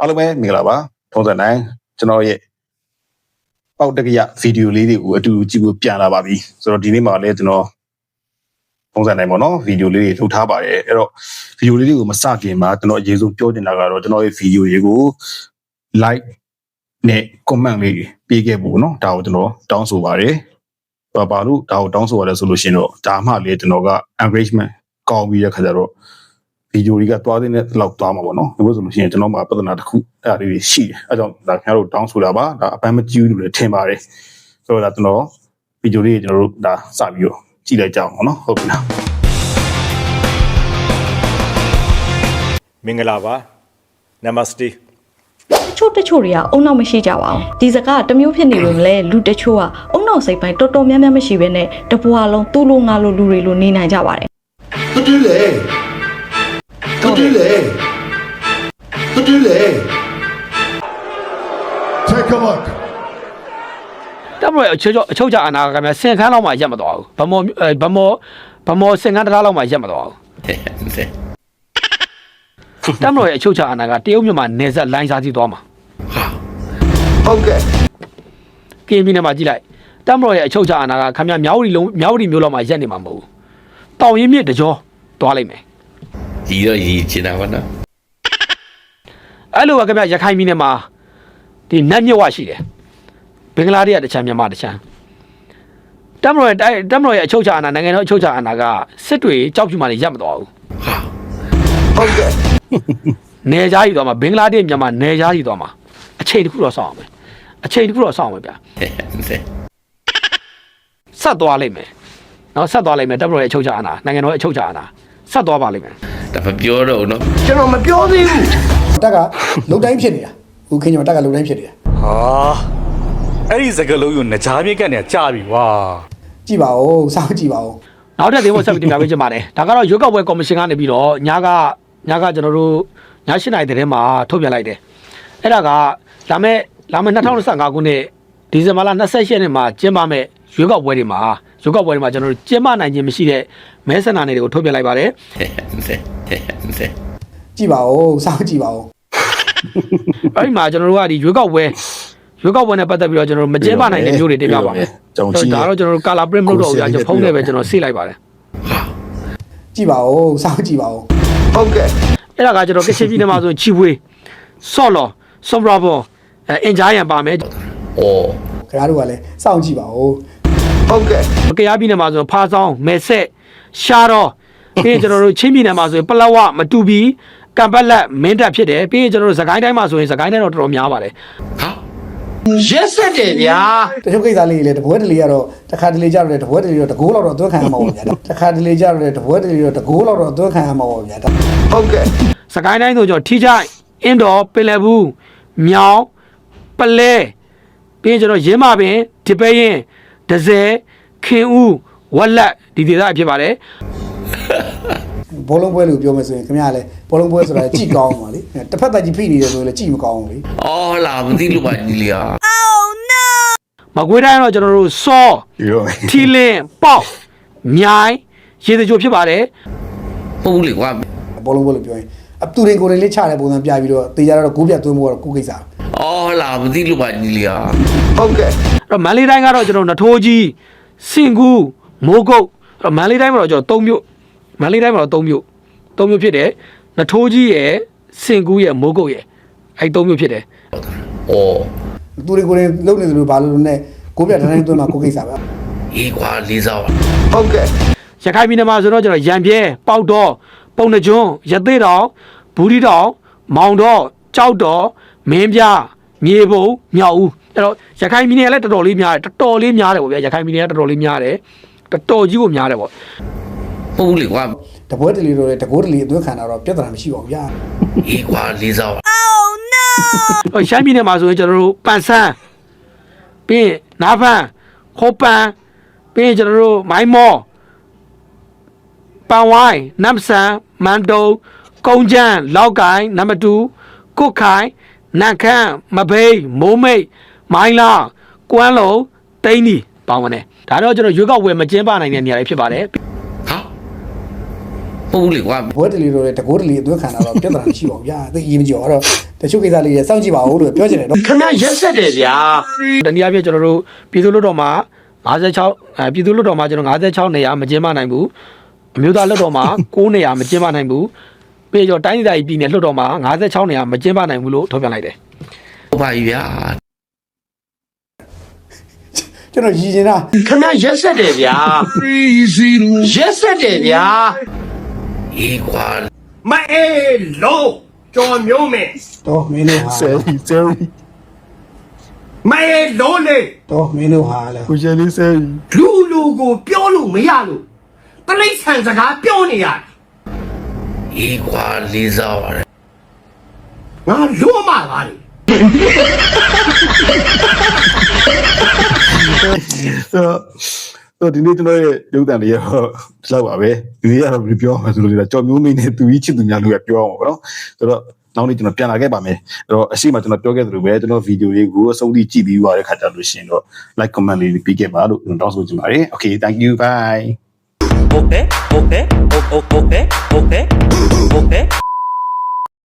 အားလုံးပဲမင်္ဂလာပါထုံးစံတိုင်းကျွန်တော်ရဲ့ပေါက်တကရဗီဒီယိုလေးတွေကိုအတူတူကြည့်ဖို့ပြန်လာပါပြီဆိုတော့ဒီနေ့မှာလည်းကျွန်တော်ထုံးစံတိုင်းပေါ့နော်ဗီဒီယိုလေးတွေထုတ်ထားပါတယ်အဲ့တော့ဗီဒီယိုလေးတွေကိုမစခင်မှာကျွန်တော်အရေးဆုံးပြောချင်တာကတော့ကျွန်တော်ရဲ့ဗီဒီယိုတွေကို like နဲ့ comment လေးပေးခဲ့ဖို့နော်ဒါကိုကျွန်တော်တောင်းဆိုပါတယ်ဘာဘာလို့ဒါကိုတောင်းဆိုရလဲဆိုလို့ရှိရင်တော့ဒါမှလေကျွန်တော်က engagement ကောင်းပြီးတဲ့ခါကျတော့ ဗီဒီယိုတွေကသွားတဲ့နဲ့လောက်သွားမှာပေါ့နော်ဒီလိုဆိုလို့ရှိရင်ကျွန်တော်မှာပြဿနာတစ်ခုအဲ့ဒါလေးတွေရှိတယ်အဲကြောင့်ဒါခင်ဗျားတို့တောင်းဆိုတာပါဒါအပန်းမကြည့်ဘူးလို့လည်းထင်ပါတယ်ဆိုတော့ဒါကျွန်တော်ဗီဒီယိုလေးကျွန်တော်တို့ဒါစပြီးတော့ကြည့်လိုက်ကြအောင်ပေါ့နော်ဟုတ်ပြီလားမင်္ဂလာပါနမစတေတချို့တချို့တွေကအုံနောက်မရှိကြပါဘူးဒီစကားတမျိုးဖြစ်နေလို့လေလူတချို့ကအုံနောက်စိတ်ပိုင်းတော်တော်များများမရှိဘဲနဲ့တပွားလုံးသူ့လိုငါလိုလူတွေလိုနေနိုင်ကြပါတယ်ဟုတ်တယ် တူးလေတူးလေ Take a look တမရအချုပ်အချုပ်ကြအနာကမြန်စင်ခန်းလောက်မှရက်မတော်ဘူးဗမောဗမောဗမောစင်ခန်းတစ်လားလောက်မှရက်မတော်ဘူးတမရရဲ့အချုပ်ချအနာကတရုတ်မြန်မာနယ်စပ်လိုင်းစားစီသွားမှာဟုတ်ကဲ့ကင်းပြီးနေမှာကြည့်လိုက်တမရရဲ့အချုပ်ချအနာကခမရမြောက်ဝတီလုံးမြောက်ဝတီမျိုးလောက်မှရက်နေမှာမဟုတ်ဘူးတောင်ရင်မြစ်တကြောသွားလိုက်မယ် ဒီတော့ရည်ချင်တာပါနော်အဲ့လိုပဲခင်ဗျရခိုင်ပြည်နယ်မှာဒီနတ်မြစ်ဝရှိတယ်ဘင်္ဂလားဒေ့ရှ်ကတစ်ချမ်းမြန်မာတစ်ချမ်းတပ်မတော်ရဲ့တိုက်တပ်မတော်ရဲ့အချုပ်ချအာဏာနိုင်ငံတော်အချုပ်ချအာဏာကစစ်တွေကြောက်ဖြူမှလည်းရက်မတော်ဘူး OK，နေကြားကြီးသွားမှာဘင်္ဂလားဒေ့ရှ်မြန်မာနေကြားကြီးသွားမှာအချိန်တစ်ခုတော့စောင့်အောင်မယ်အချိန်တစ်ခုတော့စောင့်အောင်မယ်ဗျာဆက်သွားလိမ့်မယ်နော်ဆက်သွားလိမ့်မယ်တပ်မတော်ရဲ့အချုပ်ချအာဏာနိုင်ငံတော်ရဲ့အချုပ်ချအာဏာဆက်သွားပါလိမ့်မယ် ဒါမပြောတော့ဘူးနော်ကျွန်တော်မပြောသေးဘူးတက်ကလုံတိုင်းဖြစ်နေတာဦးခင်ကျော်တက်ကလုံတိုင်းဖြစ်နေတာဟာအဲ့ဒီစကလုံးကိုနကြားပြေကတ်နေကြာပြီကွာကြည့်ပါဦးစောင့်ကြည့်ပါဦးနောက်ထပ်သင်ဖို့ဆက်ပြီးတင်ပြပေးချင်ပါတယ်ဒါကတော့ရွေးကောက်ပွဲကော်မရှင်ကနေပြီးတော့ညကညကကျွန်တော်တို့ည၈နာရီတည်းမှာထုတ်ပြန်လိုက်တယ်အဲ့ဒါကလာမယ့်လာမယ့်2025ခုနှစ်ဒီဇင်ဘာလ28ရက်နေ့မှာကျင်းပမယ့်ရွေးကောက်ပွဲတွေမှာ ရွေးကောက်ပွဲတွေမှာကျွန်တော်တို့ကျင်းပနိုင်ခြင်းမရှိတဲ့မဲဆန္ဒနယ်တွေကိုထုတ်ပြန်လိုက်ပါတယ်ကြည့်ပါဦးစောင့်ကြည့်ပါဦးအဲ့ဒီမှာကျွန်တော်တို့ကဒီရွေးကောက်ပွဲရွေးကောက်ပွဲနဲ့ပတ်သက်ပြီးတော့ကျွန်တော်တို့မကျင်းပနိုင်တဲ့မျိုးတွေတင်ပြပါမယ်ကျွန်တော်ကြည့်ဒါတော့ကျွန်တော်တို့ color print မလုပ်တော့ဘူးကြာကျွန်တော်ဖုန်းနဲ့ပဲကျွန်တော်ဆေးလိုက်ပါတယ်ကြည့်ပါဦးစောင့်ကြည့်ပါဦး OK အဲ့ဒါကကျွန်တော်ကချင်ပြည်နယ်မှာဆိုရင်ချီဝေးဆော့လော်ဆွမ်ဘရာဘောအဲအင်ဂျာယန်ပါမယ်ဩခင်ဗျားတို့ကလည်းစောင့်ကြည့်ပါဦး OK ကရားပြည်နယ်မှာဆိုရင်ဖားဆောင်မဲဆက်ရှားတော့ပြီးရင်ကျွန်တော်တို့ချင်းပြည်နယ်မှာဆိုရင်ပလောဝမတူပီကံပတ်လက်မင်းတပ်ဖြစ်တယ်ပြီးရင်ကျွန်တော်တို့စကိုင်းတိုင်းမှာဆိုရင်စကိုင်းတိုင်းတော့တော်တော်များပါတယ်ဟာရက်ဆက်တယ်ဗျာတချို့ကိစ္စလေးတွေလည်းတပွဲတလေကတော့တစ်ခါတလေကြတော့တပွဲတလေတော့တကိုးလောက်တော့အသွင်းခံရမှာပေါ့ဗျာတစ်ခါတလေကြတော့တပွဲတလေတော့တကိုးလောက်တော့အသွင်းခံရမှာပေါ့ဗျာ OK စကိုင်းတိုင်းဆိုကျွန်တော်ထီချိုင်အင်းတော်ပင်လယ်ဘူးမြောင်ပလဲပြီးရင်ကျွန်တော်ရင်းမပင်ဒီပဲရင် ဒဇယ်ခင်ဦးဝက်လက်ဒီဒေသအဖြစ်ပါတယ်ဘောလုံးပွဲလို့ပြောမယ်ဆိုရင်ခင်ဗျားလည်းဘောလုံးပွဲဆိုတာကြည့်ကောင်းပါလေတစ်ဖက်သက်ကြီးဖိနေတယ်ဆိုရင်လည်းကြည့်မကောင်းဘူးလေအော်လာမသိလို့ပါညီလေးဟာမကွေးတိုင်းတော့ကျွန်တော်တို့စောဒီတော့ထီလင်းပေါက်မြိုင်ရေစကြိုဖြစ်ပါတယ်ဟုတ်ဘူးလေကွာဘောလုံးပွဲလို့ပြောရင်အတူရင်ကိုယ်တိုင်လေးချတဲ့ပုံစံပြပြီးတော့တေးကြတော့ကိုးပြတ်သွင်းဖို့ကတော့ကိုယ်ကိစ္စအော်လာမသိလို့ပါညီလေးဟာ ဟုတ်ကဲ့အဲ့တော့မန္တလေးတိုင်းကတော့ကျွန်တော်တို့နထိုးကြီးစင်ကူမိုးကုတ်အဲ့တော့မန္တလေးတိုင်းမှာတော့ကျွန်တော်၃မြို့မန္တလေးတိုင်းမှာတော့၃မြို့၃မြို့ဖြစ်တယ်နထိုးကြီးရယ်စင်ကူရယ်မိုးကုတ်ရယ်အဲ့၃မြို့ဖြစ်တယ်ဩတူရင်ကိုယ်တိုင်လုံနေတယ်လို့ဘာလို့လဲနဲ့ကိုးပြတ်တိုင်းတိုင်းသွင်းမှာကိုယ်ကိစ္စပဲအေးကွာလေးစားပါဟုတ်ကဲ့ရခိုင်ပြည်နယ်မှာဆိုတော့ကျွန်တော်ရံပြဲပေါက်တော်ပုံနှကျွန်းရသေးတော်ဘူးဒီတော်မောင်တော်ကြောက်တော်မင်းပြမြေပုံမြောက်ဦး အဲ့တော့ရခိုင်ပြည်နယ်ကလည်းတော်တော်လေးများတယ်တော်တော်လေးများတယ်ပေါ့ဗျာရခိုင်ပြည်နယ်ကတော်တော်လေးများတယ်တော်တော်ကြီးကိုများတယ်ပေါ့ဟုတ်ဘူးလေကွာတပွဲတလေတော့တကိုးတလေအသွင်းခံတာတော့ပြဿနာမရှိပါဘူးဗျာအေးကွာလေးစားပါဟိုရှမ်းပြည်နယ်မှာဆိုရင်ကျွန်တော်တို့ပန်ဆန်းပြီးရင်နားဖန်ခိုးပန်ပြီးရင်ကျွန်တော်တို့မိုင်းမောပန်ဝိုင်းနမ်ဆန်မန်တုံကုန်းချမ်းလောက်ကိုင်းနံပါတ်2ကုတ်ခိုင်နန့်ခမ်းမဘိတ်မိုးမိတ် မိုင်းလာကွမ်းလုံးတိန်းဒီပေါင်းဝင်တယ်ဒါတော့ကျွန်တော်ရွေးကောက်ဝယ်မကျင်းပနိုင်တဲ့နေရာတွေဖြစ်ပါတယ်ဟာပူလေကွာတပွဲတလီတို့လည်းတကိုးတလီအသွင်းခံတာတော့ပြဿနာမရှိပါဘူးဗျာသိအရေးမကြီးပါဘူးအဲ့တော့တချို့ကိစ္စလေးတွေစောင့်ကြည့်ပါဦးလို့ပြောချင်တယ်နော်ခင်ဗျရက်ဆက်တယ်ဗျာတနည်းအားဖြင့်ကျွန်တော်တို့ပြည်သူ့လွှတ်တော်မှာ56အဲပြည်သူ့လွှတ်တော်မှာကျွန်တော်56နေရာမကျင်းပနိုင်ဘူးအမျိုးသားလွှတ်တော်မှာ9နေရာမကျင်းပနိုင်ဘူးပြီးတော့တိုင်းဒေသကြီးပြည်နယ်လွှတ်တော်မှာ56နေရာမကျင်းပနိုင်ဘူးလို့ထုတ်ပြန်လိုက်တယ်ဟုတ်ပါပြီဗျာ ကျွန်တော်ရည်ချင်တာခင်ဗျရက်ဆက်တယ်ဗျာရက်ဆက်တယ်ဗျာအေးကွာမအေးလုံးကြော်မျိုးမင်းတော့မင်းတို့ဟာဆယ်ရီဆယ်ရီမအေးလုံးလေတော့မင်းတို့ဟာလဲကိုရှင်လေးဆယ်ရီလူလူကိုပြောလို့မရလို့တလိษံစကားပြောနေရတယ်အေးကွာလေးစားပါတယ်ငါလွတ်မှာပါလေဆို တော့ဒီနေ့ကျွန်တော်ရဲ့ရုပ်တံလေးရောဒီလောက်ပါပဲဒီနေ့ကတော့ဘယ်ပြောမှာဆိုလို့လေကြော်မျိုးမင်းနဲ့သူကြီးချစ်သူများလို့ပြောအောင်ပါတော့ဆိုတော့နောက်နေ့ကျွန်တော်ပြန်လာခဲ့ပါမယ်အဲ့တော့အရှိမကျွန်တော်ပြောခဲ့သလိုပဲကျွန်တော်ဗီဒီယိုလေးကိုအဆုံးထိကြည့်ပြီးသွားတဲ့ခါကျလို့ရှိရင်တော့ like comment လေးပြီးခဲ့ပါလို့ကျွန်တော်တောင်းဆိုချင်ပါတယ် okay thank you bye okay okay okay okay okay okay